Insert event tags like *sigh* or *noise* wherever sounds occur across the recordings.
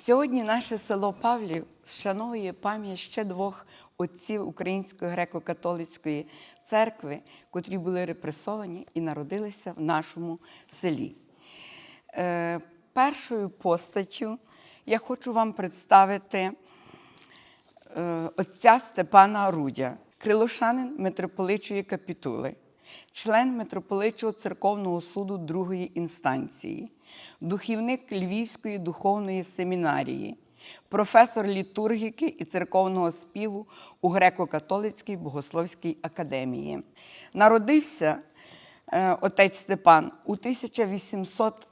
Сьогодні наше село Павлів вшановує пам'ять ще двох отців Української греко-католицької церкви, котрі були репресовані і народилися в нашому селі. Е, першою постаттю я хочу вам представити е, отця Степана Рудя, крилошанин митрополичої капітули, член митрополичого церковного суду другої інстанції, духівник Львівської духовної семінарії, професор літургіки і церковного співу у Греко-католицькій богословській академії. Народився е, отець Степан у 1800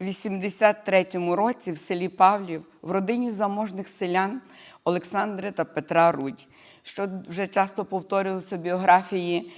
83 році в селі Павлів в родині заможних селян Олександри та Петра Рудь, що вже часто повторювалися в біографії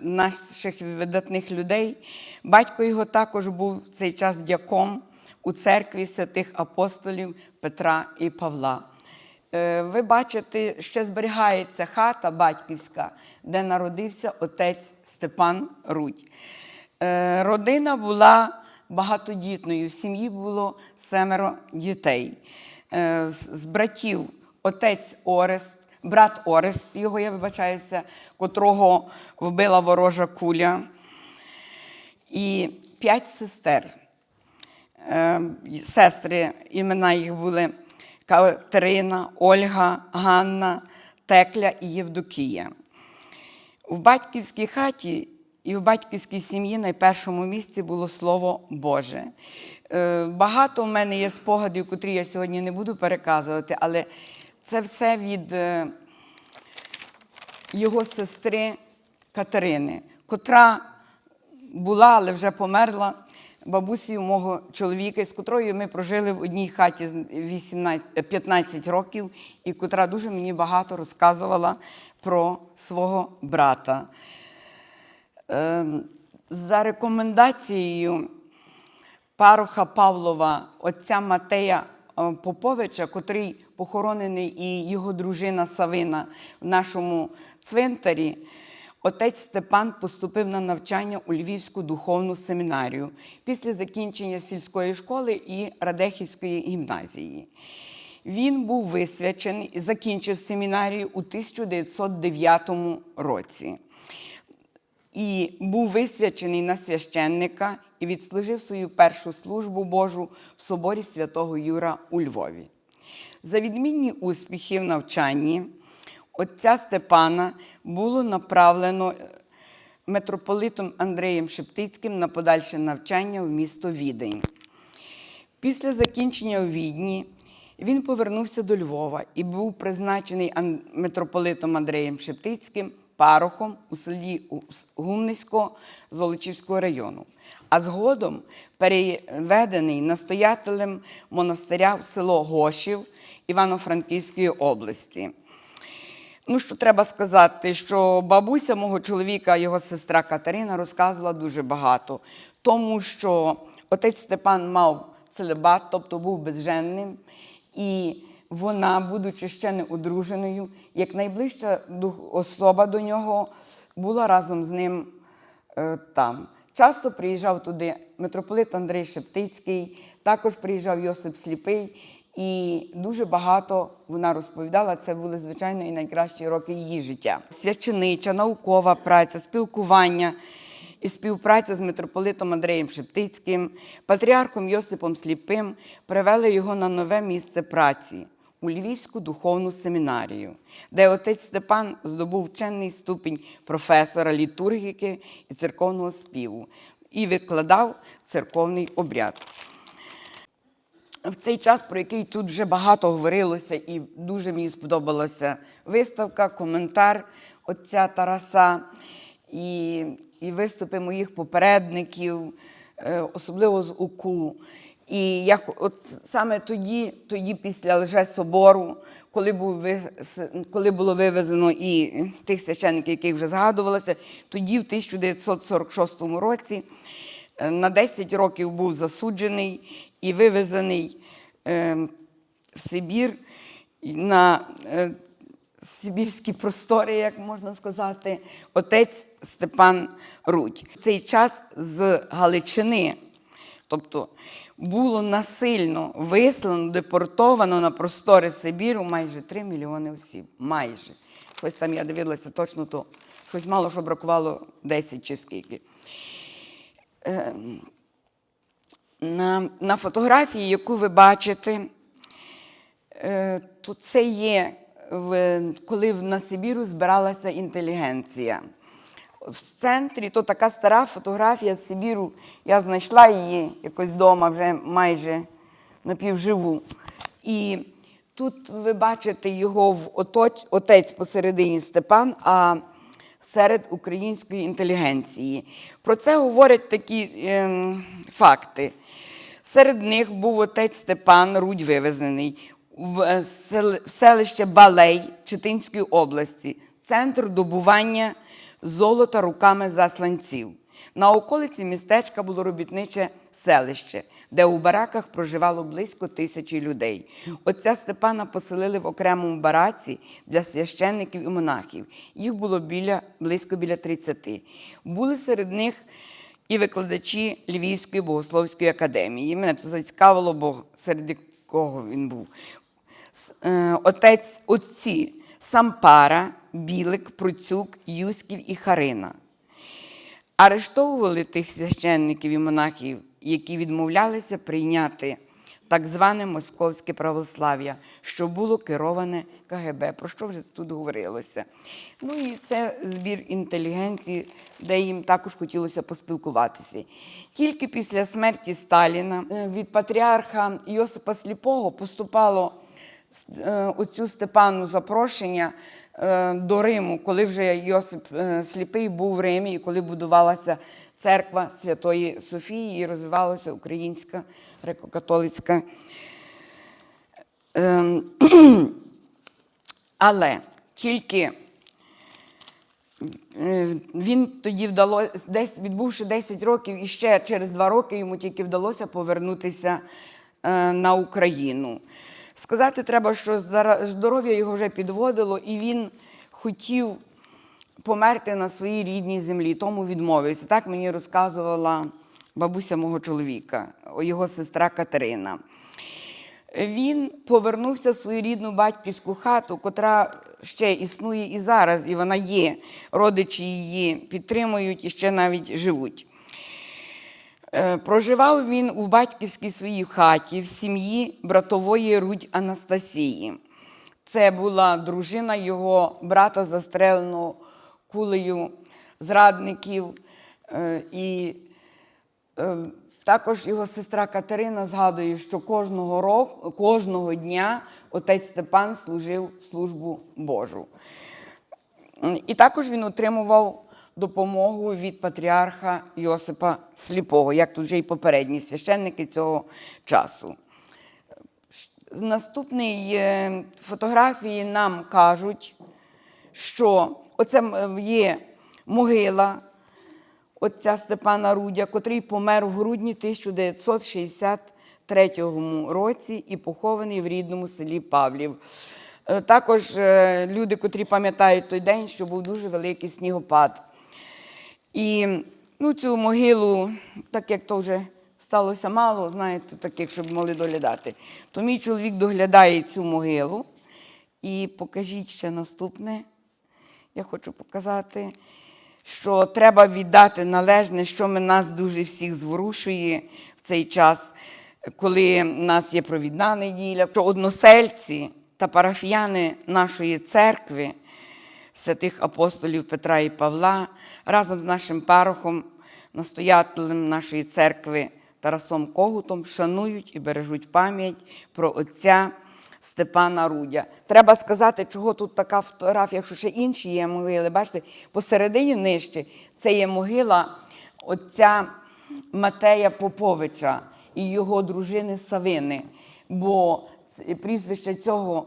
наших видатних людей. Батько його також був в цей час дяком у церкві святих апостолів Петра і Павла. Е, Ви бачите, ще зберігається хата батьківська, де народився отець Степан Рудь. Е, Родина була багатодітною. В сім'ї було семеро дітей. Е, З братів отець Орест, брат Орест, його я вибачаюся, котрого вбила ворожа куля, і п'ять сестер. Е, Сестри, імена їх були Катерина, Ольга, Ганна, Текля і Євдокія. В батьківській хаті і в батьківській сім'ї на першому місці було Слово Боже. Е, Багато в мене є спогадів, котрі я сьогодні не буду переказувати, але це все від е, його сестри Катерини, котра була, але вже померла бабусею мого чоловіка, з котрою ми прожили в одній хаті 18, 15 років, і котра дуже мені багато розказувала про свого брата. Ем, За рекомендацією пароха Павлова, отця Матея е, Поповича, котрий похоронений, і його дружина Савина в нашому цвинтарі, отець Степан поступив на навчання у Львівську духовну семінарію після закінчення сільської школи і Радехівської гімназії. Він був висвячений і закінчив семінарію у 1909 році і був висвячений на священника і відслужив свою першу службу Божу в соборі святого Юра у Львові. За відмінні успіхи в навчанні отця Степана було направлено е, митрополитом Андреєм Шептицьким на подальше навчання в місто Відень. Після закінчення у Відні він повернувся до Львова і був призначений митрополитом Андреєм Шептицьким парохом у селі Гумниського Золочівського району, а згодом переведений настоятелем монастиря в село Гошів Івано-Франківської області. Ну, що треба сказати, що бабуся мого чоловіка, його сестра Катерина, розказувала дуже багато, тому що отець Степан мав целебат, тобто був безженним, і вона, будучи ще не одруженою, як найближча особа до нього, була разом з ним е, там. Часто приїжджав туди митрополит Андрей Шептицький, також приїжджав Йосип Сліпий, і дуже багато вона розповідала. Це були, звичайно, і найкращі роки її життя. Свяченича, наукова праця, спілкування і співпраця з митрополитом Андреєм Шептицьким, патріархом Йосипом Сліпим привели його на нове місце праці у Львівську духовну семінарію, де отець Степан здобув вчений ступінь професора літургіки і церковного співу і викладав церковний обряд. В цей час, про який тут вже багато говорилося, і дуже мені сподобалася виставка, коментар отця Тараса і, і виступи моїх попередників, е, особливо з УКУ. І я от саме тоді, тоді після лже-собору, коли, був, коли було вивезено і тих священників, яких вже згадувалося, тоді, в 1946 році, е, на 10 років був засуджений і вивезений е, в Сибір на е, сибірські простори, як можна сказати, отець Степан Рудь. В цей час з Галичини Тобто було насильно вислано, депортовано на простори Сибіру майже 3 мільйони осіб. Майже. Щось там я дивилася точно то. Щось мало що бракувало 10 чи скільки. Е, на, на фотографії, яку ви бачите, е, то це є, коли на Сибіру збиралася інтелігенція. В центрі то така стара фотографія з Сибіру. Я знайшла її якось вдома вже майже напівживу. І тут ви бачите його в оточ, отець посередині Степан, а серед української інтелігенції. Про це говорять такі ем, факти. Серед них був отець Степан Рудь вивезений в е, селище Балей Читинської області, центр добування золота руками засланців. На околиці містечка було робітниче селище, де у бараках проживало близько тисячі людей. Отця Степана поселили в окремому бараці для священників і монахів. Їх було біля, близько біля 30. Були серед них і викладачі Львівської богословської академії. Мене це зацікавило, бо серед кого він був. Е, Отець отці Сампара, Білик, Процюк, Юськів і Харина. Арештовували тих священників і монахів, які відмовлялися прийняти так зване московське православ'я, що було кероване КГБ, про що вже тут говорилося. Ну і це збір інтелігенції, де їм також хотілося поспілкуватися. Тільки після смерті Сталіна е, від патріарха Йосипа Сліпого поступало е, оцю Степану запрошення до Риму, коли вже Йосип е, Сліпий був в Римі, і коли будувалася церква Святої Софії і розвивалася українська греко-католицька. Ем, *clears throat* Але тільки е, він тоді вдалося, десь відбувши 10 років, і ще через 2 роки йому тільки вдалося повернутися е, на Україну. Сказати треба, що здоров'я його вже підводило, і він хотів померти на своїй рідній землі, тому відмовився. Так мені розказувала бабуся мого чоловіка, його сестра Катерина. Він повернувся в свою рідну батьківську хату, котра ще існує і зараз, і вона є. Родичі її підтримують і ще навіть живуть. Е, Проживав він у батьківській своїй хаті в сім'ї братової Рудь Анастасії. Це була дружина його брата, застреленого кулею зрадників. Е, І Е, Також його сестра Катерина згадує, що кожного року, кожного дня отець Степан служив службу Божу. І також він отримував допомогу від патріарха Йосипа Сліпого, як тут вже й попередні священники цього часу. Наступні е, фотографії нам кажуть, що оце є могила отця Степана Рудя, котрий помер в грудні 1963 році і похований в рідному селі Павлів. Е, Також е, люди, котрі пам'ятають той день, що був дуже великий снігопад. І ну, цю могилу, так як то вже сталося мало, знаєте, таких, щоб могли доглядати, то мій чоловік доглядає цю могилу. І покажіть ще наступне. Я хочу показати, що треба віддати належне, що нас дуже всіх зворушує в цей час, коли в нас є провідна неділя, що односельці та парафіяни нашої церкви, святих апостолів Петра і Павла, разом з нашим парохом, настоятелем нашої церкви Тарасом Когутом, шанують і бережуть пам'ять про отця Степана Рудя. Треба сказати, чого тут така фотографія, якщо ще інші є могили. Бачите, посередині нижче це є могила отця Матея Поповича і його дружини Савини. Бо прізвище цього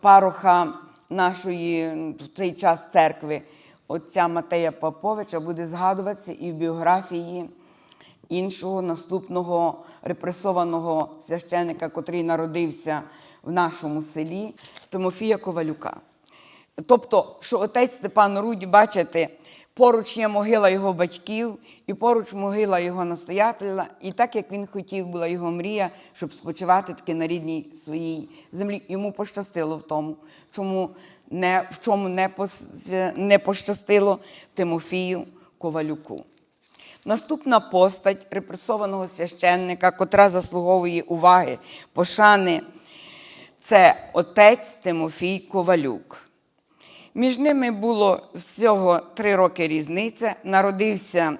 пароха нашої в цей час церкви, отця Матея Поповича, буде згадуватися і в біографії іншого наступного репресованого священика, котрий народився в нашому селі, Тимофія Ковалюка. Тобто, що отець Степан Руді, бачите, Поруч є могила його батьків, і поруч могила його настоятеля. І так як він хотів, була його мрія, щоб спочивати таки на рідній своїй землі. Йому пощастило в тому, чому не, в чому не, пос- не пощастило Тимофію Ковалюку. Наступна постать репресованого священника, котра заслуговує уваги, пошани, це отець Тимофій Ковалюк. Між ними було всього три роки різниця. Народився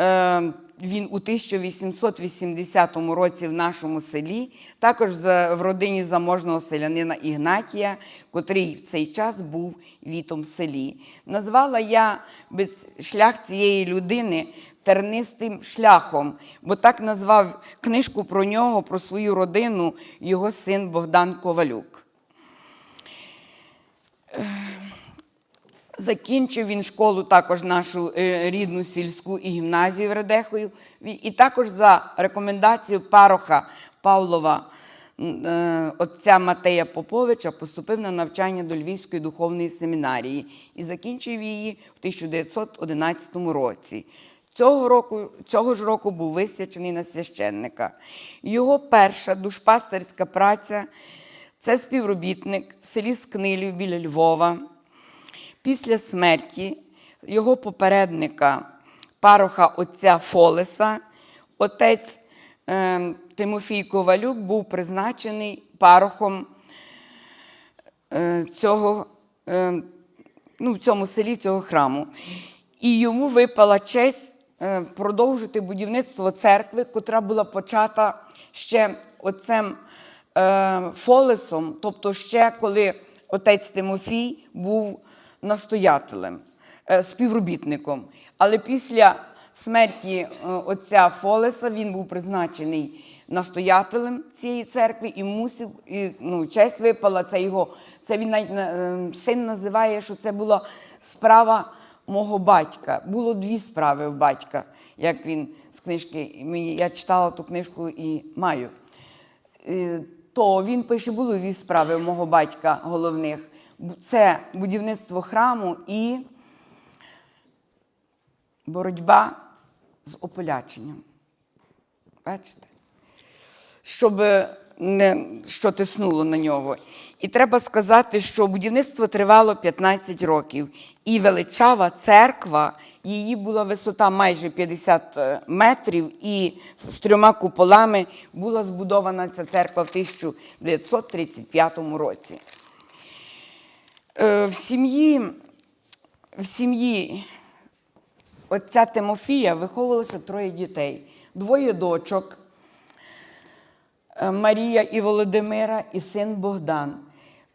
е, він у 1880 році в нашому селі, також в родині заможного селянина Ігнатія, котрий в цей час був вітом селі. Назвала я шлях цієї людини тернистим шляхом, бо так назвав книжку про нього, про свою родину, його син Богдан Ковалюк. Закінчив він школу також нашу е, рідну сільську і гімназію в Радехою. І також за рекомендацією пароха Павлова е, отця Матея Поповича поступив на навчання до Львівської духовної семінарії і закінчив її в 1911 році. Цього, року, цього ж року був висвячений на священника. Його перша душпастерська праця це співробітник в селі Скнилів біля Львова. Після смерті його попередника, пароха отця Фолеса, отець е, Тимофій Ковалюк був призначений парохом е, цього, е, ну, в цьому селі цього храму. І йому випала честь е, продовжити будівництво церкви, котра була почата ще отцем е, Фолесом, тобто ще коли отець Тимофій був настоятелем, е, співробітником. Але після смерті е, отця Фолеса він був призначений настоятелем цієї церкви і мусив, і, ну, честь випала, це його, це він навіть е, син називає, що це була справа мого батька. Було дві справи в батька, як він з книжки. Мені, я читала ту книжку і маю. То він пише, було дві справи у мого батька головних. Це будівництво храму і боротьба з ополяченням. Бачите? Щоб не, що тиснуло на нього. І треба сказати, що будівництво тривало 15 років. І величава церква, її була висота майже 50 е, метрів, і з трьома куполами була збудована ця церква в 1935 році. Е, В сім'ї, в сім'ї отця Тимофія виховувалося троє дітей, двоє дочок. Е, Марія і Володимира, і син Богдан.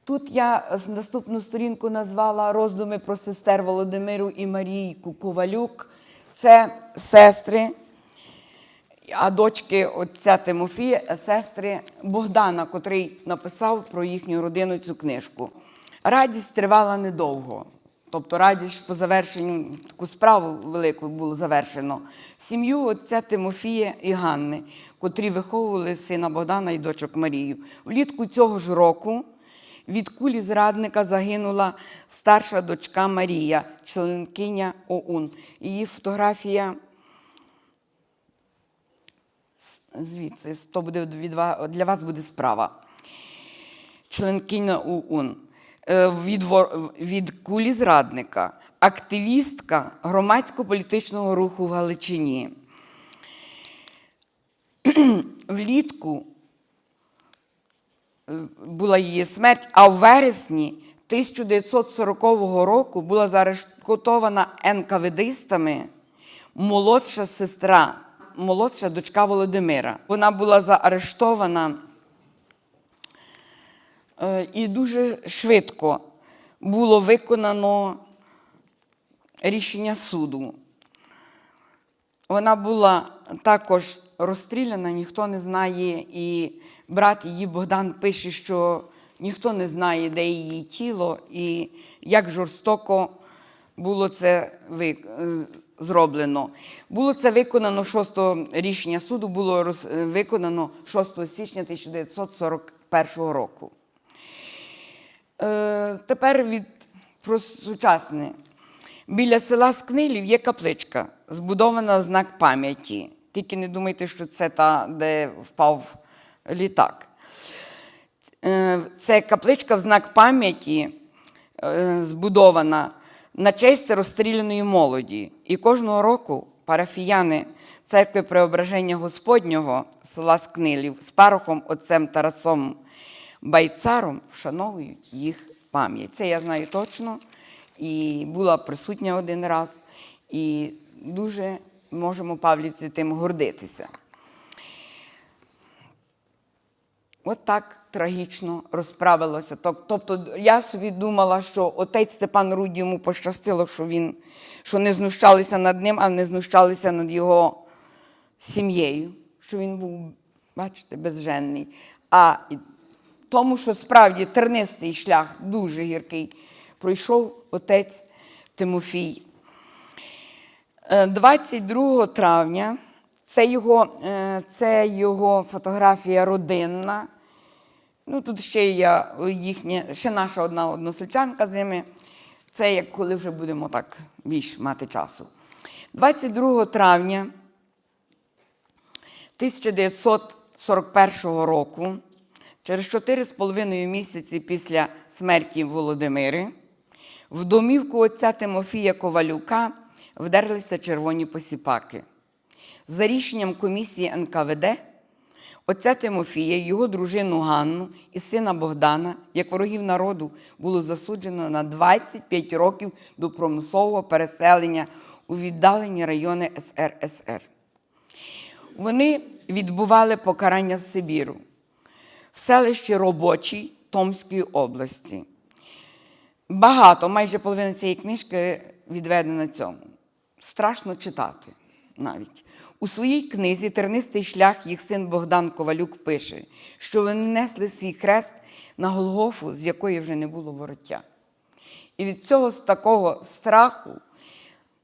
Тут я наступну сторінку назвала роздуми про сестер Володимиру і Марійку Ковалюк. Це сестри, а дочки отця Тимофія, сестри Богдана, котрий написав про їхню родину цю книжку. Радість тривала недовго. Тобто радість по завершенню таку справу велику було завершено. Сім'ю отця Тимофія і Ганни, котрі виховували сина Богдана і дочок Марію. Влітку цього ж року від кулі зрадника загинула старша дочка Марія, членкиня ОУН. Її фотографія звідси, то буде від для вас буде справа. Членкиня ОУН. Е, Від, від кулі зрадника, активістка громадсько-політичного руху в Галичині. *clears throat* Влітку е, була її смерть, а в вересні 1940 року була заарештована НКВДистами молодша сестра, молодша дочка Володимира. Вона була заарештована і дуже швидко було виконано рішення суду. Вона була також розстріляна, ніхто не знає, і брат її Богдан пише, що ніхто не знає, де її тіло, і як жорстоко було це е, зроблено. Було це виконано 6 рішення суду було е, виконано 6 січня 1941 року. Е, тепер від про сучасне. Біля села Скнилів є капличка, збудована в знак пам'яті. Тільки не думайте, що це та, де впав літак. Е, Це капличка в знак пам'яті е, збудована на честь розстріляної молоді. І кожного року парафіяни церкви Преображення Господнього села Скнилів з парохом отцем Тарасом Байцаром вшановують їх пам'ять. Це я знаю точно і була присутня один раз, і дуже можемо Павлівці тим гордитися. От так трагічно розправилося. Тобто я собі думала, що отець Степан Руді йому пощастило, що він що не знущалися над ним, а не знущалися над його сім'єю, що він був, бачите, безженний. А тому, що справді тернистий шлях, дуже гіркий, пройшов отець Тимофій. Е, 22 травня це його, е, це його фотографія родинна. Ну, тут ще є їхня, ще наша одна односельчанка з ними. Це як коли вже будемо так більш мати часу. 22 травня 1941 року, через 4,5 місяці після смерті Володимири, в домівку отця Тимофія Ковалюка вдерлися червоні посіпаки. За рішенням комісії НКВД, отця Тимофія, його дружину Ганну і сина Богдана, як ворогів народу, було засуджено на 25 років до примусового переселення у віддалені райони СРСР. Вони відбували покарання в Сибіру, в селищі Робочій Томської області. Багато, майже половина цієї книжки відведена цьому. Страшно читати навіть. У своїй книзі Тернистий шлях їх син Богдан Ковалюк пише, що вони несли свій хрест на Голгофу, з якої вже не було вороття. І від цього такого страху,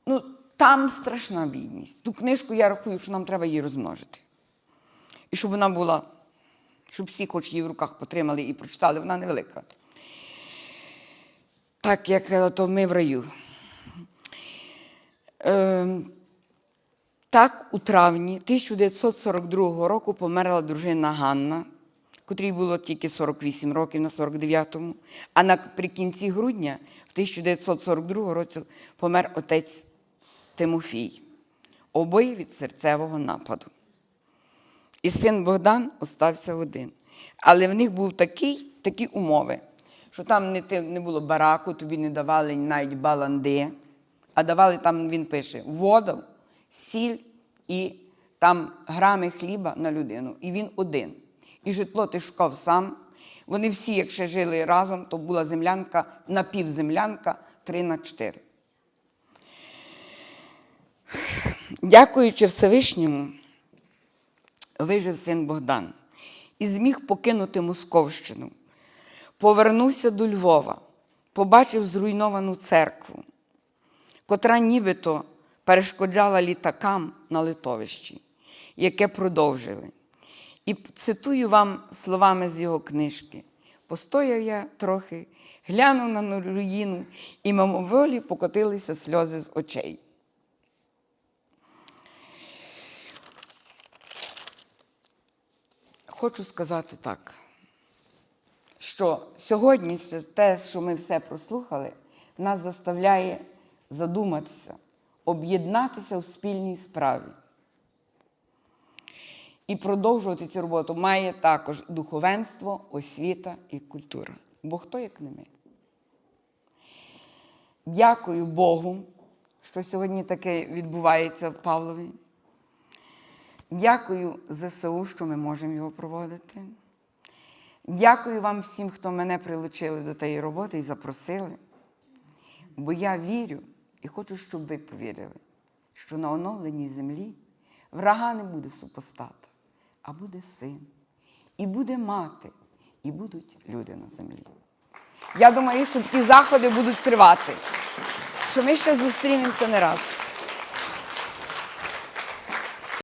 ну, там страшна бідність. Ту книжку я рахую, що нам треба її розмножити. І щоб вона була, щоб всі хоч її в руках потримали і прочитали, вона невелика. Так, як е, то ми в раю. Ем, так, у травні 1942 року померла дружина Ганна, котрій було тільки 48 років на 49-му. А наприкінці грудня в 1942 році помер отець Тимофій, обоє від серцевого нападу. І син Богдан остався один. Але в них був такий, такі умови, що там не, не було бараку, тобі не давали навіть баланди, а давали там, він пише, воду, сіль і там грами хліба на людину. І він один. І житло ти шукав сам. Вони всі, як ще жили разом, то була землянка, напівземлянка 3 на 4. Дякуючи Всевишньому, вижив син Богдан і зміг покинути Московщину. Повернувся до Львова, побачив зруйновану церкву, котра нібито перешкоджала літакам на литовищі, яке продовжили. І цитую вам словами з його книжки. Постояв я трохи, глянув на руїну, і мимоволі покотилися сльози з очей. Хочу сказати так, що сьогодні те, що ми все прослухали, нас заставляє задуматися, об'єднатися у спільній справі. І продовжувати цю роботу має також духовенство, освіта і культура. Бо хто як не ми? Дякую Богу, що сьогодні таке відбувається в Павлові. Дякую ЗСУ, що ми можемо його проводити. Дякую вам всім, хто мене прилучили до тієї роботи і запросили. Бо я вірю і хочу, щоб ви повірили, що на оновленій землі врага не буде супостата, а буде син, і буде мати, і будуть люди на землі. Я думаю, що такі заходи будуть тривати, що ми ще зустрінемося не раз.